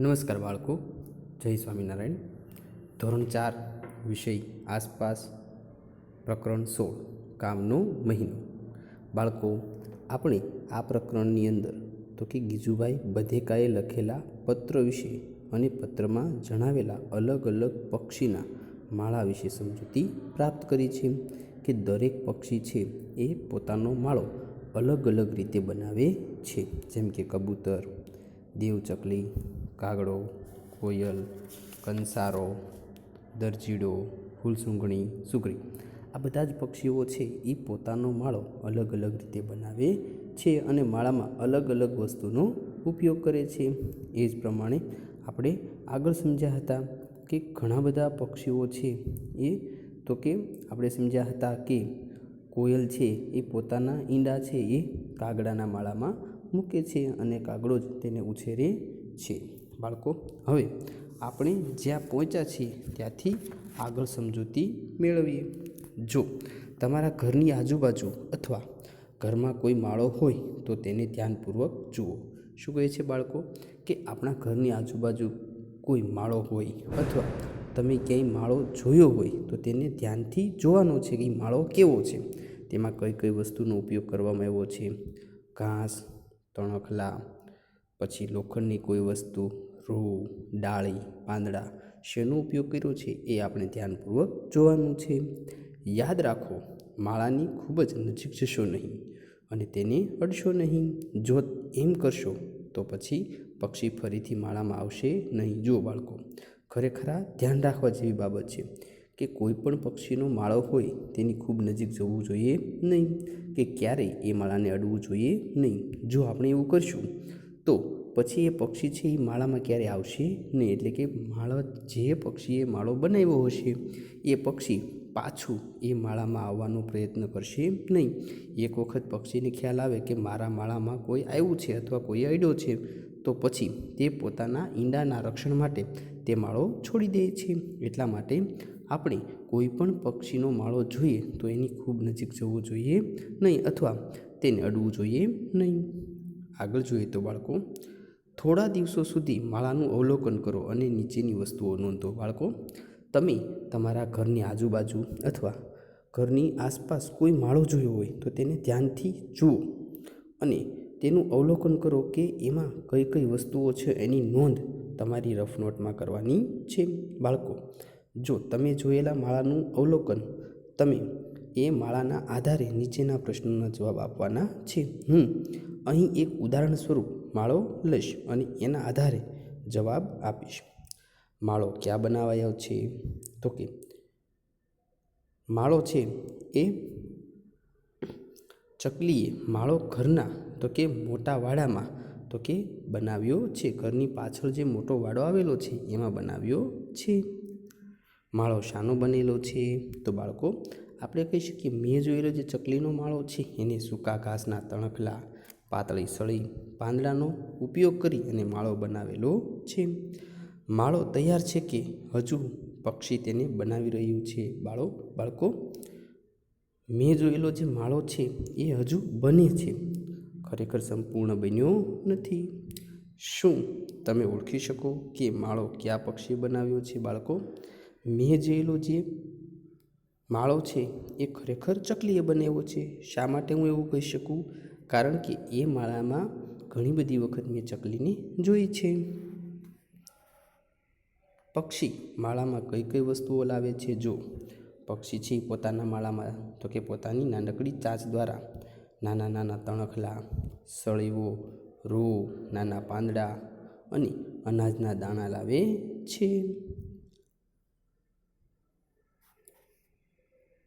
નમસ્કાર બાળકો, જય સ્વામિનારાયણ. ધોરણ ચાર, વિષય આસપાસ, પ્રકરણ સોળ, કામનો મહિનો. બાળકો, આપણે આ પ્રકરણની અંદર, તો કે ગીજુભાઈ બધેકાએ લખેલા પત્ર વિશે અને પત્રમાં જણાવેલા અલગ અલગ પક્ષીના માળા વિશે સમજૂતી પ્રાપ્ત કરી છે કે દરેક પક્ષી છે એ પોતાનો માળો અલગ અલગ રીતે બનાવે છે. જેમ કે કબૂતર દેવચકલી કાગડો, કોયલ, કંસારો, દરજીડો ફૂલસૂંઘણી સુગરી આ બધા જ પક્ષીઓ છે એ પોતાનો માળો અલગ અલગ રીતે બનાવે છે અને માળામાં અલગ અલગ વસ્તુનો ઉપયોગ કરે છે. એ જ પ્રમાણે આપણે આગળ સમજ્યા હતા કે ઘણા બધા પક્ષીઓ છે, એ તો કે આપણે સમજ્યા હતા કે કોયલ છે, એ પોતાના ઈંડા છે, એ કાગડાના માળામાં મૂકે છે અને કાગડો જ તેને ઉછેરે છે. બાળકો, હવે આપણે જ્યાં પહોંચ્યા છીએ ત્યાંથી આગળ સમજૂતી મેળવીએ. જો તમારા ઘરની આજુબાજુ અથવા ઘરમાં કોઈ માળો હોય તો તેને ધ્યાનપૂર્વક જુઓ. શું કહે છે બાળકો? કે આપણા ઘરની આજુબાજુ કોઈ માળો હોય અથવા તમે ક્યાંય માળો જોયો હોય તો તેને ધ્યાનથી જોવાનો છે કે માળો કેવો છે. તેમાં કઈ કઈ વસ્તુનો ઉપયોગ કરવામાં આવ્યો છે? ઘાસ, તણખલા, પછી લોખંડની કોઈ વસ્તુ રૂ, ડાળી, પાંદડા શેનો ઉપયોગ કર્યો છે એ આપણે ધ્યાનપૂર્વક જોવાનું છે. યાદ રાખો, માળાની ખૂબ જ નજીક જશો નહીં અને તેને અડશો નહીં. જો એમ કરશો, તો પછી પક્ષી ફરીથી માળામાં આવશે નહીં. જુઓ બાળકો, ખરેખર ધ્યાન રાખવા જેવી બાબત છે કે કોઈ પણ પક્ષીનો માળો હોય તેની ખૂબ નજીક જવું જોઈએ નહીં, કે ક્યારેય એ માળાને અડવું જોઈએ નહીં. જો આપણે એવું કરશું, તો પછી એ પક્ષી છે એ માળામાં ક્યારે આવશે નહીં. એટલે કે માળા જે પક્ષીએ માળો બનાવ્યો હશે, એ પક્ષી પાછું એ માળામાં આવવાનો પ્રયત્ન કરશે નહીં. એક વખત પક્ષીને ખ્યાલ આવે કે મારા માળામાં કોઈ આવ્યું છે અથવા કોઈ અડ્યો છે, તો પછી તે પોતાના ઈંડાના રક્ષણ માટે તે માળો છોડી દે છે. એટલા માટે આપણે કોઈ પણ પક્ષીનો માળો જોઈએ તો એની ખૂબ નજીક જવું જોઈએ નહીં અથવા તેને અડવું જોઈએ નહીં. આગળ જોઈએ તો બાળકો થોડા દિવસો સુધી માળાનું અવલોકન કરો અને નીચેની વસ્તુઓ નોંધો. બાળકો, તમે તમારા ઘરની આજુબાજુ અથવા ઘરની આસપાસ કોઈ માળો જોયો હોય તો તેને ધ્યાનથી જુઓ અને તેનું અવલોકન કરો કે એમાં કઈ કઈ વસ્તુઓ છે એની નોંધ તમારી રફ નોટમાં કરવાની છે. બાળકો, જો તમે જોયેલા માળાનું અવલોકન તમે એ માળાના આધારે નીચેના પ્રશ્નોના જવાબ આપવાના છે. હું અહીં એક ઉદાહરણ સ્વરૂપ માળો લઈશ અને એના આધારે જવાબ આપીશ. માળો ક્યાં બનાવાયો છે? તો કે માળો છે એ ચકલીએ માળો ઘરના, તો કે મોટા વાડામાં, તો કે બનાવ્યો છે. ઘરની પાછળ જે મોટો વાડો આવેલો છે, એમાં બનાવ્યો છે. માળો શાનો બનેલો છે. તો બાળકો, આપણે કહી શકીએ, મેં જોયેલો જે ચકલીનો માળો છે, એને સૂકા ઘાસના તણખલા પાતળી સળી પાંદડાનો ઉપયોગ કરી અને માળો બનાવેલો છે. માળો તૈયાર છે કે હજુ પક્ષી તેને બનાવી રહ્યું છે? બાળો, બાળકો, મેં જોયેલો જે માળો છે એ હજુ બને છે. ખરેખર સંપૂર્ણ બન્યો નથી. શું તમે ઓળખી શકો કે માળો કયા પક્ષીએ બનાવ્યો છે, બાળકો? મેં જોયેલો જે માળો છે એ ખરેખર ચકલીએ બનાવ્યો છે. શા માટે હું એવું કહી શકું? કારણ કે એ માળામાં ઘણી બધી વખત મેં ચકલીને જોઈ છે. પક્ષી માળામાં કઈ કઈ વસ્તુઓ લાવે છે? જો, પક્ષી છે પોતાના માળામાં, તો કે પોતાની નાનકડી ચાંચ દ્વારા નાના નાના તણખલા સળીઓ રૂ, નાના પાંદડા અને અનાજના દાણા લાવે છે.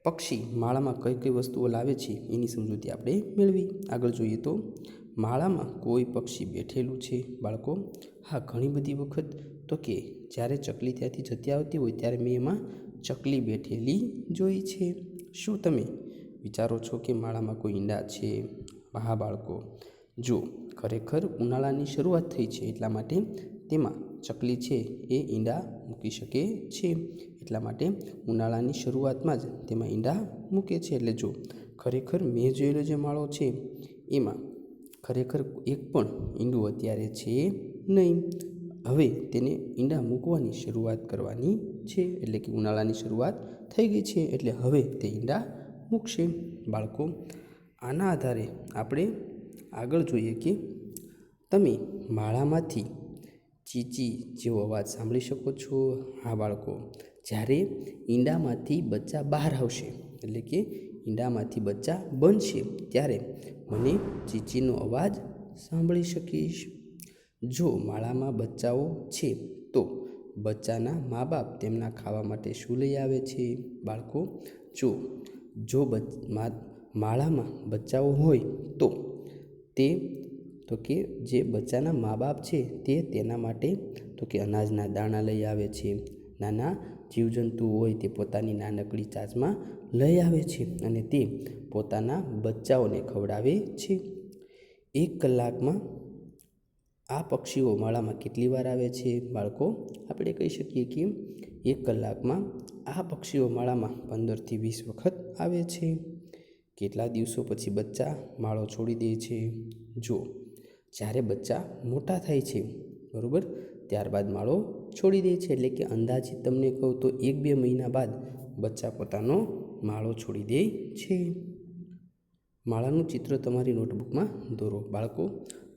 પક્ષી માળામાં કઈ કઈ વસ્તુઓ લાવે છે એની સમજૂતી આપણે મેળવી. આગળ જોઈએ તો માળામાં કોઈ પક્ષી બેઠેલું છે? બાળકો, હા, ઘણી બધી વખત તો કે જ્યારે ચકલી ત્યાંથી જતી આવતી હોય ત્યારે મેં એમાં ચકલી બેઠેલી જોઈ છે. શું તમે વિચારો છો કે માળામાં કોઈ ઈંડા છે? હા બાળકો જો ખરેખર ઉનાળાની શરૂઆત થઈ છે એટલા માટે તેમાં ચકલી છે એ ઈંડા મૂકી શકે છે. એટલા માટે ઉનાળાની શરૂઆતમાં જ તેમાં ઈંડા મૂકે છે. એટલે જો ખરેખર મેં જોયેલો જે માળો છે, એમાં ખરેખર એક પણ ઈંડું અત્યારે છે નહીં. હવે તેને ઈંડા મૂકવાની શરૂઆત કરવાની છે. એટલે કે ઉનાળાની શરૂઆત થઈ ગઈ છે. એટલે હવે તે ઈંડા મૂકશે. બાળકો, આના આધારે આપણે આગળ જોઈએ કે તમે માળામાંથી ચીચી જેવો અવાજ સાંભળી શકો છો. હા, બાળકો, જ્યારે ઈંડામાંથી બચ્ચા બહાર આવશે, એટલે કે ઈંડામાંથી બચ્ચા બનશે, ત્યારે મને ચીચીનો અવાજ સાંભળી શકીશ. જો માળામાં બચ્ચાઓ છે, તો બચ્ચાના મા બાપ તેમના ખાવા માટે શું લઈ આવે છે? બાળકો, જો જો બચ માળામાં બચ્ચાઓ હોય, તો તે તો કે જે બચ્ચાના મા બાપ છે તે તેના માટે, તો કે અનાજના દાણા લઈ આવે છે. નાના જીવજંતુ હોય તે પોતાની નાનકડી ચાંચમાં લઈ આવે છે અને તે પોતાના બચ્ચાઓને ખવડાવે છે. એક કલાકમાં આ પક્ષીઓ માળામાં કેટલી વાર આવે છે? બાળકો, આપણે કહી શકીએ કે એક કલાકમાં આ પક્ષીઓ માળામાં પંદરથી વીસ વખત આવે છે. કેટલા દિવસો પછી બચ્ચા માળો છોડી દે છે? જો જ્યારે બચ્ચા મોટા થાય છે, બરાબર? ત્યારબાદ માળો છોડી દે છે. એટલે કે અંદાજિત તમને કહું તો એક બે મહિના બાદ બચ્ચા પોતાનો માળો છોડી દે છે. માળાનું ચિત્ર તમારી નોટબુકમાં દોરો. બાળકો,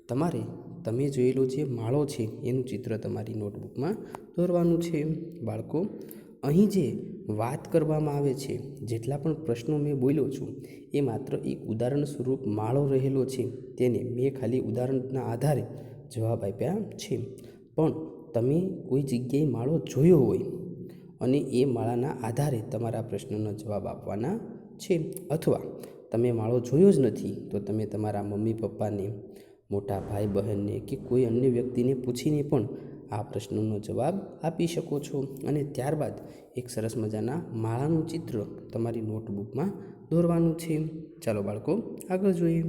તમારે, તમે જોયેલો જે માળો છે, એનું ચિત્ર તમારી નોટબુકમાં દોરવાનું છે. બાળકો, અહીં જે વાત કરવામાં આવે છે. જેટલા પણ પ્રશ્નો મેં બોલ્યો છું, એ માત્ર એક ઉદાહરણ સ્વરૂપ માળો રહેલો છે. તેને મેં ખાલી ઉદાહરણના આધારે જવાબ આપ્યા છે. પણ તમે કોઈ જગ્યાએ માળો જોયો હોય અને એ માળાના આધારે તમારા પ્રશ્નનો જવાબ આપવાના છે. અથવા તમે માળો જોયો જ નથી, તો તમે તમારા મમ્મી પપ્પાને, મોટા ભાઈ બહેનને કે કોઈ અન્ય વ્યક્તિને પૂછીને પણ આ પ્રશ્નનો જવાબ આપી શકો છો. અને ત્યારબાદ એક સરસ મજાના માળાનું ચિત્ર તમારી નોટબુકમાં દોરવાનું છે. ચાલો બાળકો, આગળ જોઈએ.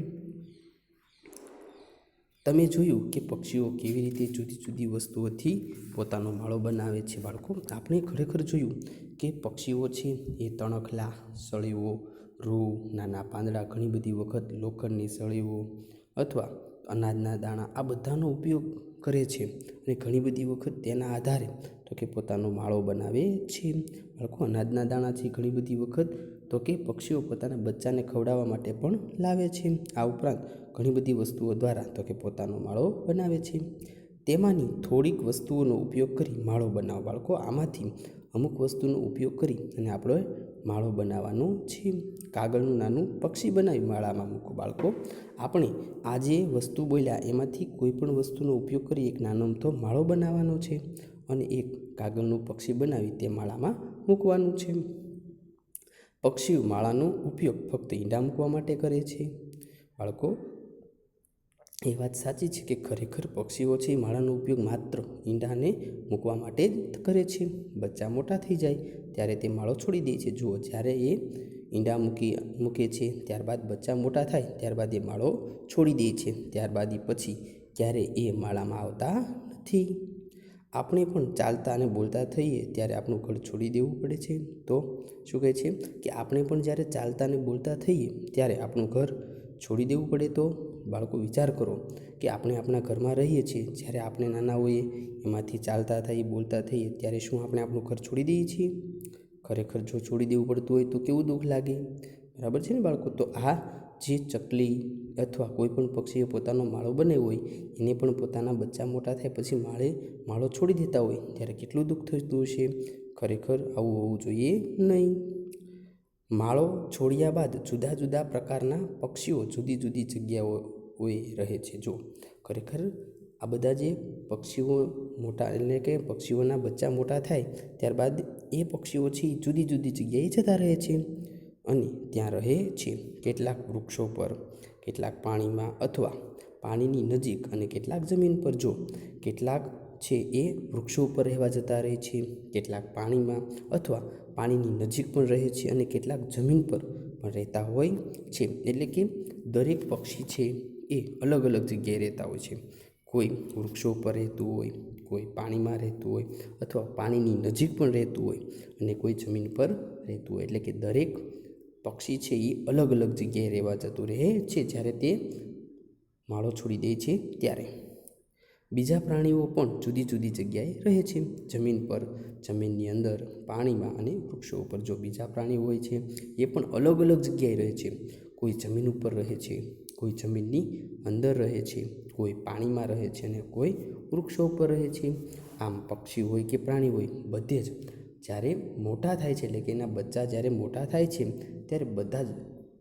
તમે જોયું કે પક્ષીઓ કેવી રીતે જુદી જુદી વસ્તુઓથી પોતાનો માળો બનાવે છે બાળકો? આપણે ખરેખર જોયું કે પક્ષીઓ છે એ તણખલા સળીઓ રૂ, નાના પાંદડા, ઘણી બધી વખત લોખંડની સળીઓ અથવા અનાજના દાણા આ બધાનો ઉપયોગ કરે છે અને ઘણી બધી વખત તેના આધારે તો કે પોતાનો માળો બનાવે છે. બાળકો, અનાજના દાણાથી ઘણી બધી વખત તો કે પક્ષીઓ પોતાના બચ્ચાને ખવડાવવા માટે પણ લાવે છે. આ ઉપરાંત ઘણી બધી વસ્તુઓ દ્વારા તો કે પોતાનો માળો બનાવે છે. તેમાંની થોડીક વસ્તુઓનો ઉપયોગ કરી માળો બનાવો. બાળકો, આમાંથી અમુક વસ્તુનો ઉપયોગ કરી અને આપણે માળો બનાવવાનો છે. કાગળનું નાનું પક્ષી બનાવી માળામાં મૂકો બાળકો. આપણે આ જે વસ્તુ બોલ્યા એમાંથી કોઈ પણ વસ્તુનો ઉપયોગ કરી એક નાનો અમથો માળો બનાવવાનો છે અને એક કાગળનું પક્ષી બનાવી તે માળામાં મૂકવાનું છે. પક્ષીઓ માળાનો ઉપયોગ ફક્ત ઈંડા મૂકવા માટે કરે છે. બાળકો એ વાત સાચી છે કે ખરેખર પક્ષીઓ છે માળાનો ઉપયોગ માત્ર ઈંડાને મૂકવા માટે જ કરે છે. બચ્ચા મોટા થઈ જાય ત્યારે તે માળો છોડી દે છે. જુઓ, જ્યારે એ ઈંડા મૂકી, મૂકે છે, ત્યારબાદ બચ્ચા મોટા થાય, ત્યારબાદ એ માળો છોડી દે છે. ત્યારબાદ પછી ક્યારે એ માળામાં આવતા નથી. આપણે પણ ચાલતા અને બોલતા થઈએ ત્યારે આપણું ઘર છોડી દેવું પડે છે. તો શું કહે છે? કે આપણે પણ જ્યારે ચાલતા અને બોલતા થઈએ ત્યારે આપણું ઘર છોડી દેવું પડે તો બાળકો વિચાર કરો કે આપણે આપણા ઘરમાં રહીએ છીએ, જ્યારે આપણે નાના હોઈએ, એમાંથી ચાલતા થઈએ, બોલતા થઈએ, ત્યારે શું આપણે આપણું ઘર છોડી દઈએ છીએ? ખરેખર જો છોડી દેવું પડતું હોય તો કેવું દુઃખ લાગે? બરાબર છે ને બાળકો? તો આ જે ચકલી અથવા કોઈ પણ પક્ષીએ પોતાનો માળો બનાવ્યો હોય, એને પણ પોતાના બચ્ચા મોટા થાય પછી માળે માળો છોડી દેતા હોય, ત્યારે કેટલું દુઃખ થતું હશે? ખરેખર આવું હોવું જોઈએ નહીં. માળો છોડ્યા બાદ જુદા જુદા પ્રકારના પક્ષીઓ જુદી જુદી જગ્યાઓએ રહે છે. જો ખરેખર આ બધા જે પક્ષીઓ મોટા એટલે કે પક્ષીઓના બચ્ચા મોટા થાય, ત્યારબાદ એ પક્ષીઓ છે જુદી જુદી જગ્યાએ જતા રહે છે અને ત્યાં રહે છે કેટલાક વૃક્ષો પર, કેટલાક પાણીમાં અથવા પાણીની નજીક અને કેટલાક જમીન પર. જો કેટલાક છે એ વૃક્ષો ઉપર રહેવા જતા રહે છે, કેટલાક પાણીમાં અથવા પાણીની નજીક પણ રહે છે અને કેટલાક જમીન પર પણ રહેતા હોય છે. એટલે કે દરેક પક્ષી છે એ અલગ અલગ જગ્યાએ રહેતા હોય છે. કોઈ વૃક્ષો ઉપર રહેતું હોય, કોઈ પાણીમાં રહેતું હોય અથવા પાણીની નજીક પણ રહેતું હોય અને કોઈ જમીન પર રહેતું હોય. એટલે કે દરેક પક્ષી છે એ અલગ અલગ જગ્યાએ રહેવા જતું રહે છે જ્યારે તે માળો છોડી દે છે ત્યારે. બીજા પ્રાણીઓ પણ જુદી જુદી જગ્યાએ રહે છે. જમીન પર, જમીનની અંદર, પાણીમાં અને વૃક્ષો ઉપર જો બીજા પ્રાણીઓ હોય છે, એ પણ અલગ અલગ જગ્યાએ રહે છે. કોઈ જમીન ઉપર રહે છે, કોઈ જમીનની અંદર રહે છે, કોઈ પાણીમાં રહે છે અને કોઈ વૃક્ષો ઉપર રહે છે. આમ પક્ષી હોય કે પ્રાણી હોય, બધે જ જ્યારે મોટા થાય છે, એટલે કે એના બચ્ચા જ્યારે મોટા થાય છે, ત્યારે બધા જ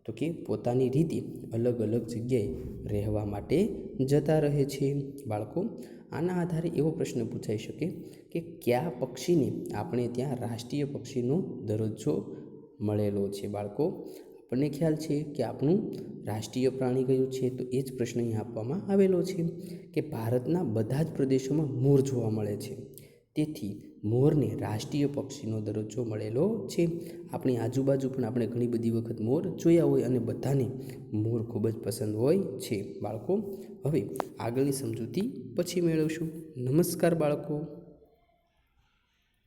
તો કે પોતાની રીતે અલગ અલગ જગ્યાએ રહેવા માટે જતા રહે છે. બાળકો, આના આધારે એવો પ્રશ્ન પૂછાઈ શકે કે કયા પક્ષીને આપણે ત્યાં રાષ્ટ્રીય પક્ષીનો દરજ્જો મળેલો છે? બાળકો, આપણને ખ્યાલ છે કે આપણું રાષ્ટ્રીય પ્રાણી કયું છે? તો એ જ પ્રશ્ન અહીં આપવામાં આવેલો છે કે ભારતના બધા જ પ્રદેશોમાં મોર જોવા મળે છે. તેથી મોરને રાષ્ટ્રીય પક્ષીનો દરજ્જો મળેલો છે. આપણી આજુબાજુ પણ આપણે ઘણી બધી વખત મોર જોયા હોય અને બધાને મોર ખૂબ જ પસંદ હોય છે. બાળકો, હવે આગળની સમજૂતી પછી મેળવશું. નમસ્કાર બાળકો.